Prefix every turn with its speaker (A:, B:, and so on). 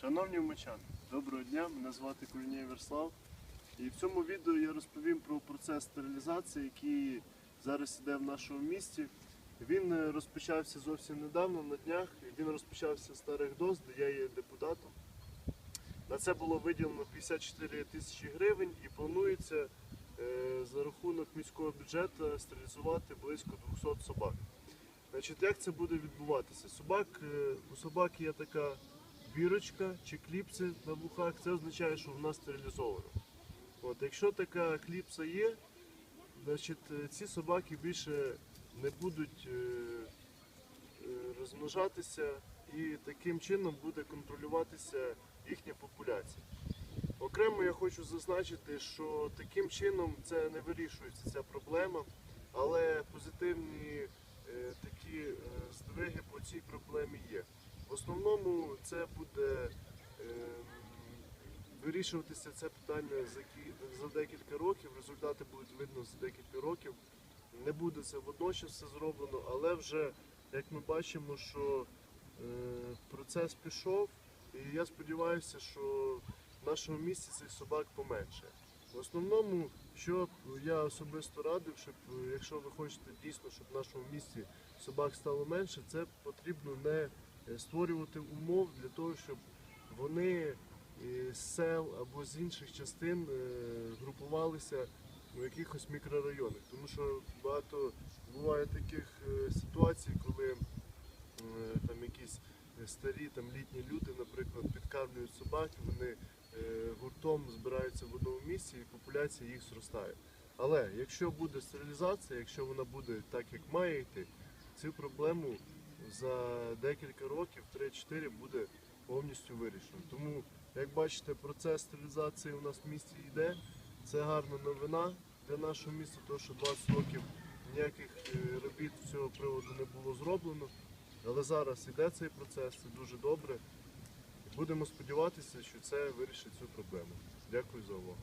A: Шановні вмочани, доброго дня, мене звати Куліній Верслав. І в цьому відео я розповім про процес стерилізації, який зараз іде в нашому місті. Він е, розпочався зовсім недавно, на днях. Він розпочався з старих доз, де я є депутатом. На це було виділено 54 тисячі гривень і планується е, за рахунок міського бюджету стерилізувати близько 200 собак. Значить, як це буде відбуватися? Собак, е, у собаки є така бірочка чи кліпси на вухах, це означає, що вона стерилізована. От, якщо така кліпса є, значить е, ці собаки більше не будуть е, е, розмножатися і таким чином буде контролюватися їхня популяція. Окремо я хочу зазначити, що таким чином це не вирішується ця проблема, але позитивні такі здвиги по цій проблемі є. Основному це буде е, вирішуватися це питання за, декілька років. Результати будуть видно за декілька років. Не буде це водночас все зроблено, але вже як ми бачимо, що е, процес пішов, і я сподіваюся, що в нашому місті цих собак поменше. В основному, що я особисто радив, щоб е, якщо ви хочете дійсно, щоб в нашому місті собак стало менше, це потрібно не створювати умов для того, щоб вони е, з сел або з інших частин е, групувалися у якихось мікрорайонах. Тому що багато буває таких е, ситуацій, коли е, там якісь старі там літні люди, наприклад, підкармлюють собак, вони е, гуртом збираються в одному місці і популяція їх зростає. Але якщо буде стерилізація, якщо вона буде так, як має йти, цю проблему за декілька років, 3-4, буде повністю вирішено. Тому, як бачите, процес стерилізації у нас в місті йде. Це гарна новина для нашого міста, тому що 20 років ніяких е, робіт з цього приводу не було зроблено. Але зараз іде цей процес, це дуже добре. Будемо сподіватися, що це вирішить цю проблему. Дякую за увагу.